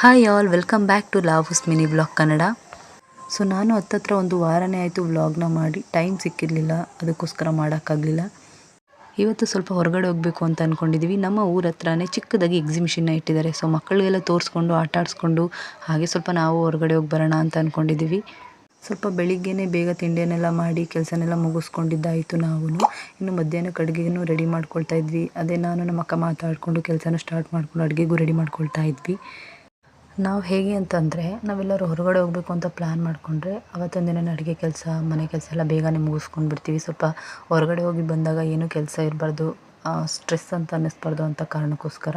Hi all welcome back to ಲಾವೂಸ್ mini blog Kannada so ನಾನು ಹತ್ತತ್ರ ಒಂದು ವಾರನೇ ಆಯಿತು ವ್ಲಾಗ್ನ ಮಾಡಿ ಟೈಮ್ ಸಿಕ್ಕಿರಲಿಲ್ಲ, ಅದಕ್ಕೋಸ್ಕರ ಮಾಡೋಕ್ಕಾಗಲಿಲ್ಲ. ಇವತ್ತು ಸ್ವಲ್ಪ ಹೊರಗಡೆ ಹೋಗಬೇಕು ಅಂತ ಅಂದ್ಕೊಂಡಿದ್ದೀವಿ ನಮ್ಮ ಊರ ಹತ್ರನೇ ಚಿಕ್ಕದಾಗಿ ಎಕ್ಸಿಬಿಷನ್ನ ಇಟ್ಟಿದ್ದಾರೆ. ಸೊ ಮಕ್ಕಳಿಗೆಲ್ಲ ತೋರಿಸ್ಕೊಂಡು, ಆಟ ಆಡಿಸ್ಕೊಂಡು, ಹಾಗೆ ಸ್ವಲ್ಪ ನಾವು ಹೊರಗಡೆ ಹೋಗಿ ಬರೋಣ ಅಂತ ಅಂದ್ಕೊಂಡಿದ್ದೀವಿ ಸ್ವಲ್ಪ ಬೆಳಿಗ್ಗೆನೇ ಬೇಗ ತಿಂಡಿಯನ್ನೆಲ್ಲ ಮಾಡಿ, ಕೆಲಸನೆಲ್ಲ ಮುಗಿಸ್ಕೊಂಡಿದ್ದಾಯಿತು ನಾವು ಇನ್ನು ಮಧ್ಯಾಹ್ನಕ್ಕೆ ಅಡುಗೆನೂ ರೆಡಿ ಮಾಡ್ಕೊಳ್ತಾ ಇದ್ವಿ. ಅದೇ ನಾನು ನಮ್ಮ ಅಕ್ಕ ಮಾತಾಡಿಕೊಂಡು, ಕೆಲಸನ ಸ್ಟಾರ್ಟ್ ಮಾಡಿಕೊಂಡು ಅಡುಗೆಗೂ ರೆಡಿ ಮಾಡ್ಕೊಳ್ತಾ ಇದ್ವಿ. ನಾವು ಹೇಗೆ ಅಂತಂದರೆ, ನಾವೆಲ್ಲರೂ ಹೊರಗಡೆ ಹೋಗಬೇಕು ಅಂತ ಪ್ಲ್ಯಾನ್ ಮಾಡಿಕೊಂಡ್ರೆ ಅವತ್ತೊಂದು ದಿನ ಅಡುಗೆ ಕೆಲಸ, ಮನೆ ಕೆಲಸ ಎಲ್ಲ ಬೇಗನೆ ಮುಗಿಸ್ಕೊಂಡು ಬಿಡ್ತೀವಿ. ಸ್ವಲ್ಪ ಹೊರಗಡೆ ಹೋಗಿ ಬಂದಾಗ ಏನೂ ಕೆಲಸ ಇರಬಾರ್ದು ಸ್ಟ್ರೆಸ್ ಅಂತ ಅನ್ನಿಸ್ಬಾರ್ದು ಅಂತ ಕಾರಣಕ್ಕೋಸ್ಕರ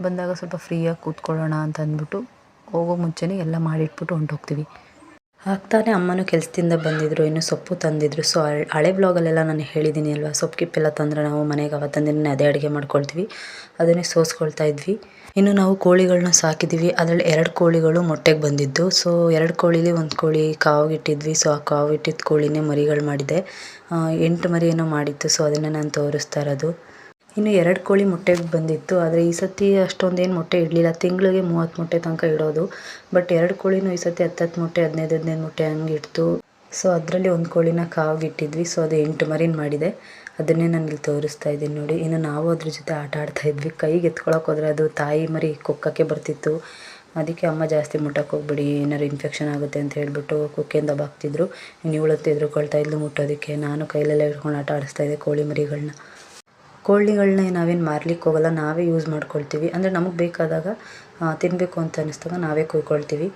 ಬಂದಾಗ ಸ್ವಲ್ಪ ಫ್ರೀಯಾಗಿ ಕೂತ್ಕೊಳ್ಳೋಣ ಅಂತ ಅಂದ್ಬಿಟ್ಟು ಹೋಗೋ ಮುಂಚೆನೇ ಎಲ್ಲ ಮಾಡಿಟ್ಬಿಟ್ಟು ಹೊಂಟೋಗ್ತೀವಿ. ಆಗ್ತಾನೆ ಅಮ್ಮನೂ ಕೆಲಸದಿಂದ ಬಂದಿದ್ದರು ಇನ್ನು ಸೊಪ್ಪು ತಂದಿದ್ರು. ಸೊ ಹಳೆ ಬ್ಲಾಗಲ್ಲೆಲ್ಲ ನಾನು ಹೇಳಿದ್ದೀನಿ ಅಲ್ವಾ, ಸೊಪ್ಪು ಕಿಪ್ಪೆಲ್ಲ ತಂದರೆ ನಾವು ಮನೆಗೆ ಅವತ್ತಂದಿನ ಅದೇ ಅಡುಗೆ ಮಾಡ್ಕೊಳ್ತೀವಿ, ಅದನ್ನೇ ಸೋಸ್ಕೊಳ್ತಾ ಇದ್ವಿ. ಇನ್ನು ನಾವು ಕೋಳಿಗಳನ್ನ ಸಾಕಿದ್ದೀವಿ, ಅದರಲ್ಲಿ ಎರಡು ಕೋಳಿಗಳು ಮೊಟ್ಟೆಗೆ ಬಂದಿದ್ದು. ಸೊ ಎರಡು ಕೋಳಿಲಿ ಒಂದು ಕೋಳಿ ಕಾವಿಟ್ಟಿದ್ವಿ ಸೊ ಆ ಕಾವಿಟ್ಟಿದ್ದ ಕೋಳಿನೇ ಮರಿಗಳು ಮಾಡಿದೆ. ಎಂಟು ಮರಿ ಮಾಡಿತ್ತು ಸೊ ಅದನ್ನು ನಾನು ತೋರಿಸ್ತಾ ಇರೋದು. ಇನ್ನು ಎರಡು ಕೋಳಿ ಮೊಟ್ಟೆಗೆ ಬಂದಿತ್ತು, ಆದರೆ ಈ ಸರ್ತಿ ಅಷ್ಟೊಂದೇನು ಮೊಟ್ಟೆ ಇಡಲಿಲ್ಲ. ತಿಂಗಳಿಗೆ ಮೂವತ್ತು ಮೊಟ್ಟೆ ತನಕ ಇಡೋದು ಬಟ್ ಎರಡು ಕೋಳಿನೂ ಈ ಸತಿ ಹತ್ತತ್ತು ಮೊಟ್ಟೆ, ಹದಿನೈದು ಹದಿನೈದು ಮೊಟ್ಟೆ ಹಂಗೆ ಇಡ್ತು. ಸೊ ಅದರಲ್ಲಿ ಒಂದು ಕೋಳಿನ ಕಾವಿಗಿಟ್ಟಿದ್ವಿ ಸೊ ಅದು ಎಂಟು ಮರಿನ ಮಾಡಿದೆ. ಅದನ್ನೇ ನಾನು ಇಲ್ಲಿ ತೋರಿಸ್ತಾ ಇದ್ದೀನಿ ನೋಡಿ. ಇನ್ನು ನಾವು ಅದ್ರ ಜೊತೆ ಆಟ ಆಡ್ತಾ ಇದ್ವಿ. ಕೈಗೆ ಎತ್ಕೊಳಕ್ಕೆ ಹೋದರೆ ಅದು ತಾಯಿ ಮರಿ ಕುಕ್ಕಕ್ಕೆ ಬರ್ತಿತ್ತು. ಅದಕ್ಕೆ ಅಮ್ಮ ಜಾಸ್ತಿ ಮುಟ್ಟಕ್ಕೆ ಹೋಗ್ಬಿಡಿ, ಏನಾರು ಇನ್ಫೆಕ್ಷನ್ ಆಗುತ್ತೆ ಅಂತ ಹೇಳಿಬಿಟ್ಟು ಕುಕ್ಕೆಯಿಂದ ಬಾಕ್ತಿದ್ರು ಇನ್ನು ಇವಳತ್ತು ಎದುರುಕೊಳ್ತಾ ಇದ್ಲು ಮುಟ್ಟೋದಕ್ಕೆ. ನಾನು ಕೈಲೆಲ್ಲ ಹಿಡ್ಕೊಂಡು ಆಟ ಆಡಿಸ್ತಾ ಇದ್ದೆ ಕೋಳಿ ಮರಿಗಳನ್ನ ಕೋಳಿಗಳನ್ನ ನಾವೇನು ಮಾರ್ಲಿಕ್ಕೆ ಹೋಗಲ್ಲ, ನಾವೇ ಯೂಸ್ ಮಾಡ್ಕೊಳ್ತೀವಿ. ಅಂದರೆ ನಮಗೆ ಬೇಕಾದಾಗ ತಿನ್ನಬೇಕು ಅಂತ ಅನ್ನಿಸ್ದಾಗ ನಾವೇ ಕೊಯ್ಕೊಳ್ತೀವಿ.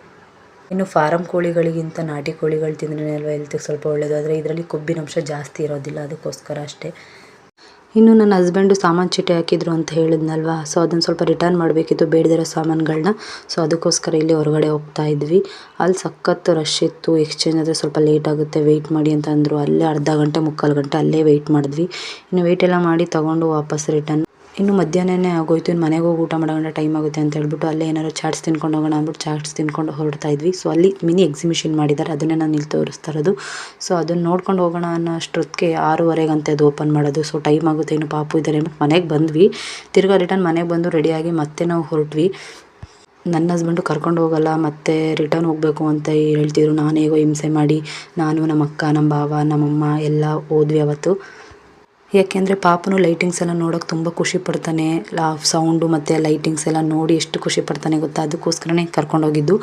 ಇನ್ನು ಫಾರಮ್ ಕೋಳಿಗಳಿಗಿಂತ ನಾಟಿ ಕೋಳಿಗಳು ತಿಂದ್ರೆ ಅಲ್ವಾ ಹೆಲ್ತಿಗೆ ಸ್ವಲ್ಪ ಒಳ್ಳೆಯದು ಆದರೆ ಇದರಲ್ಲಿ ಕೊಬ್ಬಿನಂಶ ಜಾಸ್ತಿ ಇರೋದಿಲ್ಲ, ಅದಕ್ಕೋಸ್ಕರ ಅಷ್ಟೇ. ಇನ್ನು ನನ್ನ ಹಸ್ಬೆಂಡು ಸಾಮಾನು ಚೀಟಿ ಹಾಕಿದ್ರು ಅಂತ ಹೇಳಿದ್ನಲ್ವ? ಸೊ ಅದನ್ನು ಸ್ವಲ್ಪ ರಿಟರ್ನ್ ಮಾಡಬೇಕಿತ್ತು ಬೇಡದಿರೋ ಸಾಮಾನುಗಳನ್ನ ಸೊ ಅದಕ್ಕೋಸ್ಕರ ಇಲ್ಲಿ ಹೊರಗಡೆ ಹೋಗ್ತಾ ಇದ್ವಿ. ಅಲ್ಲಿ ಸಖತ್ತು ರಶ್ ಇತ್ತು. ಎಕ್ಸ್ಚೇಂಜ್ ಆದರೆ ಸ್ವಲ್ಪ ಲೇಟ್ ಆಗುತ್ತೆ. ವೆಯ್ಟ್ ಮಾಡಿ ಅಂತ ಅಂದರು. ಅಲ್ಲೇ ಅರ್ಧ ಗಂಟೆ, ಮುಕ್ಕಾಲು ಗಂಟೆ ಅಲ್ಲೇ ವೆಯ್ಟ್ ಮಾಡಿದ್ವಿ. ಇನ್ನು ವೆಯ್ಟ್ ಎಲ್ಲ ಮಾಡಿ ತೊಗೊಂಡು ವಾಪಸ್ ರಿಟರ್ನ್ ಇನ್ನು ಮಧ್ಯಾಹ್ನನೇ ಆಗೋಯ್ತು, ಇನ್ನು ಮನೆಗೆ ಹೋಗಿ ಊಟ ಮಾಡೋಣ ಟೈಮ್ ಆಗುತ್ತೆ ಅಂತ ಹೇಳ್ಬಿಟ್ಟು ಅಲ್ಲೇ ಏನಾದ್ರು ಚಾಟ್ಸ್ ತಿನ್ಕೊಂಡು ಹೋಗೋಣ ಅಂದ್ಬಿಟ್ಟು ಚಾಟ್ಸ್ ತಿನ್ಕೊಂಡು ಹೊರಡ್ತಾ ಇದ್ವಿ. ಸೊ ಅಲ್ಲಿ ಮಿನಿ ಎಕ್ಸಿಬಿಷನ್ ಮಾಡಿದ್ದಾರೆ, ಅದನ್ನೇ ನಾನು ಇಲ್ಲಿ ತೋರಿಸ್ತಾ ಇರೋದು. ಸೊ ಅದನ್ನು ನೋಡ್ಕೊಂಡು ಹೋಗೋಣ ಅನ್ನೋ ಅಷ್ಟೊತ್ತಿಗೆ ಆರೂವರೆಗಂತೆ ಅದು ಓಪನ್ ಮಾಡೋದು. ಸೊ ಟೈಮ್ ಆಗುತ್ತೆ, ಇನ್ನು ಪಾಪು ಇದ್ದಾರೆ. ಅಂದ್ಬಿಟ್ಟು ಮನೆಗೆ ಬಂದ್ವಿ. ತಿರ್ಗಾ ರಿಟರ್ನ್ ಮನೆಗೆ ಬಂದು ರೆಡಿಯಾಗಿ ಮತ್ತೆ ನಾವು ಹೊರಟ್ವಿ. ನನ್ನ ಹಸ್ಬೆಂಡು ಕರ್ಕೊಂಡು ಹೋಗಲ್ಲ, ಮತ್ತೆ ರಿಟರ್ನ್ ಹೋಗಬೇಕು ಅಂತ ಹೇಳ್ತಿದ್ರು. ನಾನು ಹೇಗೋ ಹಿಂಸೆ ಮಾಡಿ, ನಾನು ನಮ್ಮ ಅಕ್ಕ, ನಮ್ಮ ಭಾವ ನಮ್ಮಮ್ಮ ಎಲ್ಲ ಹೋದ್ವಿ ಅವತ್ತು. ಯಾಕೆಂದರೆ ಪಾಪನು ಲೈಟಿಂಗ್ಸ್ ಎಲ್ಲ ನೋಡೋಕೆ ತುಂಬ ಖುಷಿ ಪಡ್ತಾನೆ. ಸೌಂಡು ಮತ್ತು ಲೈಟಿಂಗ್ಸ್ ಎಲ್ಲ ನೋಡಿ ಎಷ್ಟು ಖುಷಿ ಪಡ್ತಾನೆ ಗೊತ್ತಾ? ಅದಕ್ಕೋಸ್ಕರನೇ ಕರ್ಕೊಂಡೋಗಿದ್ದು.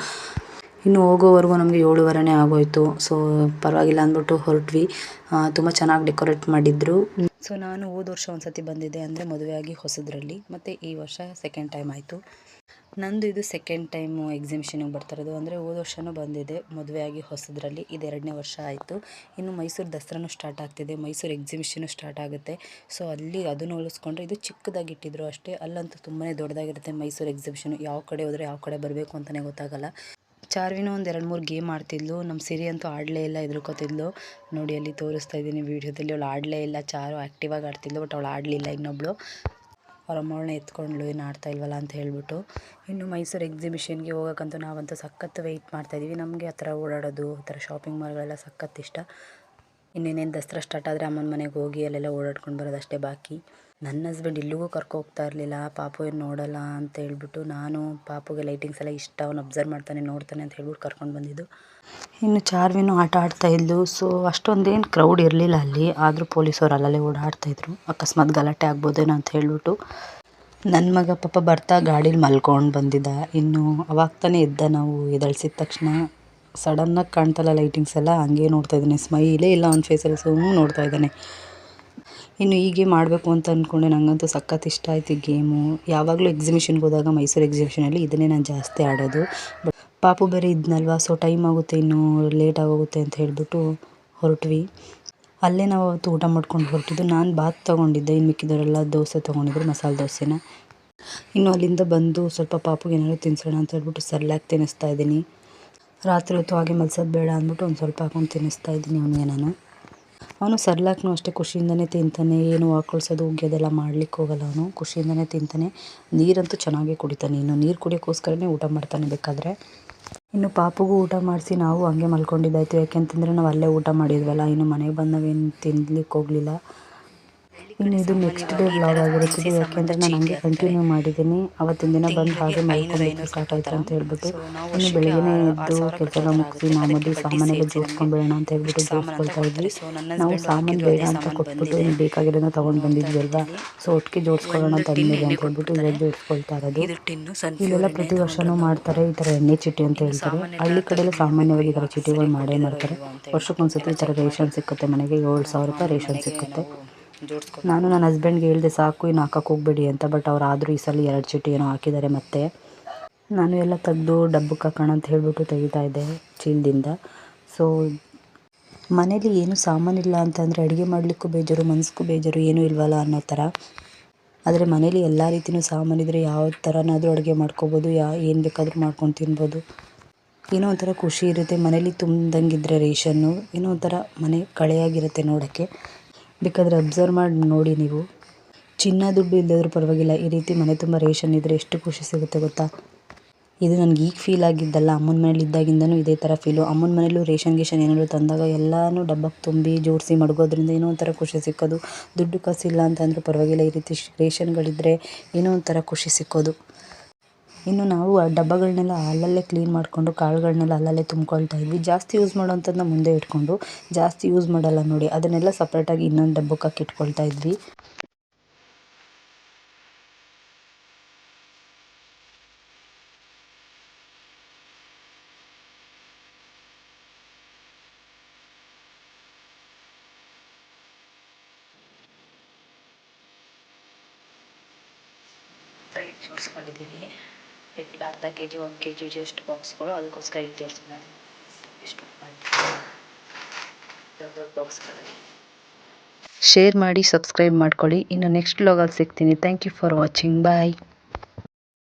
ಇನ್ನು ಹೋಗೋವರೆಗೂ ನಮಗೆ ಏಳುವರೆನೇ ಆಗೋಯಿತು. ಸೊ ಪರವಾಗಿಲ್ಲ ಅಂದ್ಬಿಟ್ಟು ಹೊರಟ್ವಿ. ತುಂಬ ಚೆನ್ನಾಗಿ ಡೆಕೋರೇಟ್ ಮಾಡಿದ್ರು. ಸೊ ನಾನು ಹೋದ ವರ್ಷ ಒಂದು ಸತಿ ಬಂದಿದ್ದೆ ಅಂದರೆ ಮದುವೆಯಾಗಿ ಹೊಸದ್ರಲ್ಲಿ. ಮತ್ತು ಈ ವರ್ಷ ಸೆಕೆಂಡ್ ಟೈಮ್ ಆಯಿತು. ನಂದು ಇದು ಸೆಕೆಂಡ್ ಟೈಮು ಎಕ್ಸಿಬಿಷನಿಗೆ ಬರ್ತಾರದು ಅಂದರೆ ಹೋದ ವರ್ಷವೂ ಬಂದಿದೆ. ಮದುವೆಯಾಗಿ ಹೊಸದ್ರಲ್ಲಿ ಇದು ಎರಡನೇ ವರ್ಷ ಆಯಿತು. ಇನ್ನು ಮೈಸೂರು ದಸರಾನು ಸ್ಟಾರ್ಟ್ ಆಗ್ತಿದೆ. ಮೈಸೂರು ಎಕ್ಸಿಬಿಷನು ಸ್ಟಾರ್ಟ್ ಆಗುತ್ತೆ. ಸೊ ಅಲ್ಲಿ ಅದನ್ನು ಹೋಲಿಸ್ಕೊಂಡ್ರೆ ಇದು ಚಿಕ್ಕದಾಗಿ ಇಟ್ಟಿದ್ರು ಅಷ್ಟೇ. ಅಲ್ಲಂತೂ ತುಂಬಾ ದೊಡ್ಡದಾಗಿರುತ್ತೆ ಮೈಸೂರು ಎಕ್ಸಿಬಿಷನು ಯಾವ ಕಡೆ ಹೋದರೆ ಯಾವ ಕಡೆ ಬರಬೇಕು ಅಂತಲೇ ಗೊತ್ತಾಗಲ್ಲ. ಚಾರ್ವಿನೂ ಒಂದು ಎರಡು ಮೂರು ಗೇಮ್ ಆಡ್ತಿದ್ಲು. ನಮ್ಮ ಸಿರಿ ಅಂತೂ ಆಡಲೇ ಇಲ್ಲ ಎದುರ್ಕೊತಿದ್ಲು. ನೋಡಿ, ಅಲ್ಲಿ ತೋರಿಸ್ತಾ ಇದ್ದೀನಿ. ವೀಡಿಯೋದಲ್ಲಿ ಅವಳು ಆಡಲೇ ಇಲ್ಲ. ಚಾರು ಆ್ಯಕ್ಟಿವಾಗಿ ಆಡ್ತಿದ್ಲು ಬಟ್ ಅವಳು ಆಡಲಿಲ್ಲ ಇನ್ನೊಬ್ಳು. ಅವ್ರ ಅಮ್ಮಗಳನ್ನ ಎತ್ಕೊಂಡ್ಳು ಏನು ಆಡ್ತಾ ಇಲ್ವಲ್ಲ ಅಂತ ಹೇಳ್ಬಿಟ್ಟು, ಇನ್ನು ಮೈಸೂರು ಎಕ್ಸಿಬಿಷನ್ಗೆ ಹೋಗೋಕ್ಕಂತೂ ನಾವಂತೂ ಸಖತ್ತು ವೆಯ್ಟ್ ಮಾಡ್ತಾಯಿದ್ದೀವಿ ನಮಗೆ ಆ ಥರ ಓಡಾಡೋದು, ಆ ಥರ ಶಾಪಿಂಗ್ ಮಾಲ್ಗಳೆಲ್ಲ ಸಖತ್ತು ಇಷ್ಟ. ಇನ್ನೇನೇನು ದಸರಾ ಸ್ಟಾರ್ಟ್ ಆದರೆ ಅಮ್ಮನ ಮನೆಗೆ ಹೋಗಿ ಅಲ್ಲೆಲ್ಲ ಓಡಾಡ್ಕೊಂಡು ಬರೋದಷ್ಟೇ ಬಾಕಿ. ನನ್ನ ಹಸ್ಬೆಂಡ್ ಇಲ್ಲಿಗೂ ಕರ್ಕೊ ಹೋಗ್ತಾ ಇರಲಿಲ್ಲ, ಪಾಪು ಏನು ನೋಡಲ್ಲ ಅಂತ ಹೇಳ್ಬಿಟ್ಟು ನಾನು ಪಾಪುಗೆ ಲೈಟಿಂಗ್ಸ್ ಎಲ್ಲ ಇಷ್ಟ ಅವ್ನು ಅಬ್ಸರ್ವ್ ಮಾಡ್ತಾನೆ, ನೋಡ್ತಾನೆ ಅಂತ ಹೇಳ್ಬಿಟ್ಟು ಕರ್ಕೊಂಡು ಬಂದಿದ್ದು. ಇನ್ನು ಚಾರ್ವಿನೂ ಆಟ ಆಡ್ತಾ ಇದ್ಲು ಸೊ ಅಷ್ಟೊಂದೇನು ಕ್ರೌಡ್ ಇರಲಿಲ್ಲ ಅಲ್ಲಿ, ಆದರೂ ಪೊಲೀಸವ್ರು ಅಲ್ಲಲ್ಲೇ ಓಡಾಡ್ತಾಯಿದ್ರು ಅಕಸ್ಮಾತ್ ಗಲಾಟೆ ಆಗ್ಬೋದೇನೋ ಅಂತ ಹೇಳ್ಬಿಟ್ಟು ನನ್ನ ಮಗ ಪಾಪ ಬರ್ತಾ ಗಾಡೀಲಿ ಮಲ್ಕೊಂಡು ಬಂದಿದ್ದ. ಇನ್ನು ಅವಾಗ ಎದ್ದ ನಾವು ಎದಳ್ಸಿದ ತಕ್ಷಣ ಸಡನ್ನಾಗಿ ಕಾಣ್ತಲ್ಲ ಲೈಟಿಂಗ್ಸ್ ಎಲ್ಲ, ಹಂಗೆ ನೋಡ್ತಾ ಇದ್ದಾನೆ ಸ್ಮೈಲೇ ಇಲ್ಲ ಅವ್ನ ಫೇಸಲ್ಲಿ ಸುಮ್ಮನೆ ನೋಡ್ತಾ ಇದ್ದಾನೆ. ಇನ್ನು ಹೀಗೆ ಮಾಡಬೇಕು ಅಂತ ಅಂದ್ಕೊಂಡೆ ನನಗಂತೂ ಸಖತ್ ಇಷ್ಟ ಆಯ್ತು ಗೇಮು. ಯಾವಾಗಲೂ ಎಕ್ಸಿಬಿಷನ್ಗೆ ಹೋದಾಗ ಮೈಸೂರು ಎಕ್ಸಿಬಿಷನಲ್ಲಿ ಇದನ್ನೇ ನಾನು ಜಾಸ್ತಿ ಆಡೋದು. ಬಟ್ ಪಾಪು ಬೇರೆ ಇದ್ನಲ್ವ ಸೊ ಟೈಮ್ ಆಗುತ್ತೆ, ಇನ್ನು ಲೇಟ್ ಆಗೋಗುತ್ತೆ ಅಂತ ಹೇಳಿಬಿಟ್ಟು ಹೊರಟ್ವಿ. ಅಲ್ಲೇ ನಾವು ಅವತ್ತು ಊಟ ಮಾಡ್ಕೊಂಡು ಹೊರಟಿದ್ದು. ನಾನು ಬಾತ್ ತೊಗೊಂಡಿದ್ದೆ, ಇನ್ನು ಮಿಕ್ಕಿದವರೆಲ್ಲ ದೋಸೆ ತೊಗೊಂಡಿದ್ರು, ಮಸಾಲೆ ದೋಸೆನ. ಇನ್ನು ಅಲ್ಲಿಂದ ಬಂದು ಸ್ವಲ್ಪ ಪಾಪುಗೆ ಏನಾದ್ರು ತಿನ್ನಿಸೋಣ ಅಂತ ಹೇಳ್ಬಿಟ್ಟು ಸರ್ಲಾಗಿ ತಿನ್ನಿಸ್ತಾ ಇದ್ದೀನಿ. ರಾತ್ರಿ ಹೊತ್ತು ಹಾಗೆ ಮಲ್ಸೋದು ಬೇಡ ಅಂದ್ಬಿಟ್ಟು ಒಂದು ಸ್ವಲ್ಪ ಹಾಕೊಂಡು ತಿನ್ನಿಸ್ತಾ ಇದ್ದೀನಿ ಅವನಿಗೆ ನಾನು. ಅವನು ಸರ್ಲಾಕ್ನು ಅಷ್ಟೇ ಖುಷಿಯಿಂದನೇ ತಿಂತಾನೆ, ಏನು ಹಾಕೊಳ್ಸೋದು ಉಗ್ಯೋದೆಲ್ಲ ಮಾಡ್ಲಿಕ್ಕೆ ಹೋಗಲ್ಲ ಅವನು. ಖುಷಿಯಿಂದನೇ ತಿಂತಾನೆ. ನೀರಂತೂ ಚೆನ್ನಾಗೇ ಕುಡಿತಾನೆ. ಇನ್ನು ನೀರು ಕುಡಿಯೋಕ್ಕೋಸ್ಕರನೇ ಊಟ ಮಾಡ್ತಾನೆ ಬೇಕಾದರೆ. ಇನ್ನು ಪಾಪಗೂ ಊಟ ಮಾಡಿಸಿ ನಾವು ಹಂಗೆ ಮಲ್ಕೊಂಡಿದ್ದಾಯ್ತು. ಯಾಕೆಂತಂದರೆ ನಾವು ಅಲ್ಲೇ ಊಟ ಮಾಡಿದ್ವಲ್ಲ. ಇನ್ನು ಮನೆಗೆ ಬಂದಾಗ ಏನು ತಿನ್ಲಿಕ್ಕೆ ಹೋಗಲಿಲ್ಲ. ಇನ್ನು ಇದು ನೆಕ್ಸ್ಟ್ ಡೇ ವ್ಲಾಗ್ ಆಗಿರುತ್ತದೆ. ಯಾಕೆಂದರೆ ನಾನು ಹಂಗೆ ಕಂಟಿನ್ಯೂ ಮಾಡಿದ್ದೀನಿ. ಅವತ್ತಿನ ದಿನ ಬಂದು ಹಾಗೆ ಮಲ್ಕೊಂಡ್ಬಿಟ್ಟು ಸ್ಟಾರ್ಟ್ ಆಯಿತು ಅಂತ ಹೇಳ್ಬಿಟ್ಟು ಇನ್ನು ಬೆಳಗ್ಗೆ ಎದ್ದು ಕೆಲಸ ಮುಗಿಸಿ ಮಾಮೂಲಿ ಸಾಮಾನೆಲ್ಲ ಜೋಡಿಸ್ಕೊಂಡ್ಬೇಡ ಅಂತ ಹೇಳ್ಬಿಟ್ಟು ಜೋಡಿಸ್ಕೊಳ್ತಾ ಇದ್ವಿ. ನಾವು ಸಾಮಾನು ಬೇಡ ಅಂತ ಕೊಟ್ಬಿಟ್ಟು ಬೇಕಾಗಿರೋದನ್ನ ತೊಗೊಂಡು ಬಂದಿದ್ವಿ ಅಲ್ವಾ? ಸೊ ಒಟ್ಟಿಗೆ ಜೋಡಿಸ್ಕೊಳ್ಳೋಣ ಅಂತ ಅಂದಿದೆ ಅಂತ ಹೇಳ್ಬಿಟ್ಟು ಇವಾಗ ಜೋಡಿಸ್ಕೊಳ್ತಾ ಇರೋದು. ಇಲ್ಲೆಲ್ಲ ಪ್ರತಿ ವರ್ಷನೂ ಮಾಡ್ತಾರೆ. ಈ ಥರ ಎಣ್ಣೆ ಚೀಟಿ ಅಂತ ಹೇಳ್ತಾರೆ. ಹಳ್ಳಿ ಕಡೆಯಲ್ಲ ಸಾಮಾನ್ಯವಾಗಿ ಈ ಥರ ಚೀಟಿಗಳು ಮಾಡೇ ಮಾಡ್ತಾರೆ. ವರ್ಷಕ್ಕೊಂದ್ಸತಿ ಈ ಥರ ರೇಷನ್ ಸಿಕ್ಕುತ್ತೆ ಮನೆಗೆ. ಏಳು ಸಾವಿರ ರೂಪಾಯಿ ರೇಷನ್ ಸಿಕ್ಕುತ್ತೆ. ನಾನು ನನ್ನ ಹಸ್ಬೆಂಡ್ಗೆ ಹೇಳಿದೆ, ಸಾಕು, ಇನ್ನು ಹಾಕಕ್ಕೆ ಹೋಗ್ಬೇಡಿ ಅಂತ ಬಟ್ ಅವ್ರು ಆದರೂ ಈ ಸಲ ಎರಡು ಚೀಟಿ ಏನೋ ಹಾಕಿದ್ದಾರೆ ಮತ್ತೆ. ನಾನು ಎಲ್ಲ ತೆಗೆದು ಡಬ್ಬಕ್ಕೆ ಹಾಕೋಣ ಅಂತ ಹೇಳಿಬಿಟ್ಟು ತೆಗಿತಾ ಇದ್ದೆ ಚೀಲದಿಂದ. ಸೊ ಮನೇಲಿ ಏನು ಸಾಮಾನಿಲ್ಲ ಅಂತಂದರೆ ಅಡುಗೆ ಮಾಡಲಿಕ್ಕೂ ಬೇಜಾರು, ಮನಸ್ಗೂ ಬೇಜಾರು, ಏನೂ ಇಲ್ವಲ್ಲ ಅನ್ನೋ ಥರ. ಆದರೆ ಮನೇಲಿ ಎಲ್ಲ ರೀತಿಯೂ ಸಾಮಾನಿದ್ರೆ ಯಾವ ಥರನಾದರೂ ಅಡುಗೆ ಮಾಡ್ಕೋಬೋದು, ಯಾ, ಏನು ಬೇಕಾದರೂ ಮಾಡ್ಕೊಂಡು ತಿನ್ಬೋದು. ಏನೋ ಒಂಥರ ಖುಷಿ ಇರುತ್ತೆ. ಮನೇಲಿ ತುಂಬ್ದಂಗಿದ್ರೆ ರೇಷನ್ನು, ಏನೋ ಒಂಥರ ಮನೆ ಕಳೆಯಾಗಿರುತ್ತೆ ನೋಡೋಕ್ಕೆ. ಬೇಕಾದರೆ ಅಬ್ಸರ್ವ್ ಮಾಡಿ ನೋಡಿ ನೀವು. ಚಿನ್ನ ದುಡ್ಡು ಇಲ್ಲದಿದ್ರೂ ಪರವಾಗಿಲ್ಲ. ಈ ರೀತಿ ಮನೆ ತುಂಬ ರೇಷನ್ ಇದ್ದರೆ ಎಷ್ಟು ಖುಷಿ ಸಿಗುತ್ತೆ ಗೊತ್ತಾ? ಇದು ನನಗೆ ಈಗ ಫೀಲ್ ಆಗಿದ್ದಲ್ಲ. ಅಮ್ಮನ ಮನೇಲಿ ಇದ್ದಾಗಿಂದನೂ ಇದೇ ಥರ ಫೀಲು ಅಮ್ಮನ ಮನೇಲೂ ರೇಷನ್, ಗೀಷನ್ ಏನಾದರೂ ತಂದಾಗ ಎಲ್ಲನೂ ಡಬ್ಬಕ್ಕೆ ತುಂಬಿ ಜೋಡಿಸಿ ಮಡಗೋದ್ರಿಂದ ಏನೋ ಒಂಥರ ಖುಷಿ ಸಿಕ್ಕೋದು. ದುಡ್ಡು ಕಾಸಿಲ್ಲ ಅಂತಂದರೂ ಪರವಾಗಿಲ್ಲ. ಈ ರೀತಿ ರೇಷನ್ಗಳಿದ್ದರೆ ಏನೋ ಒಂಥರ ಖುಷಿ ಸಿಕ್ಕೋದು. ಇನ್ನು ನಾವು ಆ ಡಬ್ಬಗಳನ್ನೆಲ್ಲ ಅಲ್ಲಲ್ಲೇ ಕ್ಲೀನ್ ಮಾಡಿಕೊಂಡು ಕಾಳುಗಳನ್ನೆಲ್ಲ ಅಲ್ಲಲ್ಲೇ ತುಂಬ್ಕೊಳ್ತಾ ಇದ್ವಿ. ಜಾಸ್ತಿ ಯೂಸ್ ಮಾಡೋವಂಥದ್ದನ್ನ ಮುಂದೆ ಇಟ್ಕೊಂಡು ಜಾಸ್ತಿ ಯೂಸ್ ಮಾಡಲ್ಲ ನೋಡಿ, ಅದನ್ನೆಲ್ಲ ಸಪ್ರೇಟಾಗಿ ಇನ್ನೊಂದು ಡಬ್ಬಕ್ಕೆ ಹಾಕಿ ಇಟ್ಕೊಳ್ತಾ ಇದ್ವಿ. ಜೋಡಿಸ್ಕೊಂಡಿದ್ದೀವಿ ಈಗ ಅರ್ಧ ಕೆ ಜಿ ಒಂದು ಕೆ ಜಿ ಜಸ್ಟ್ ಬಾಕ್ಸ್ಗಳು ಅದಕ್ಕೋಸ್ಕರ ಈಗ ನಾನು ಇಷ್ಟು ಬಾಕ್ಸ್ಗಳಲ್ಲಿ ಶೇರ್ ಮಾಡಿ ಸಬ್ಸ್ಕ್ರೈಬ್ ಮಾಡ್ಕೊಳ್ಳಿ ಇನ್ನು ನೆಕ್ಸ್ಟ್ ವ್ಲಾಗಲ್ಲಿ ಸಿಗ್ತೀನಿ thank you for watching bye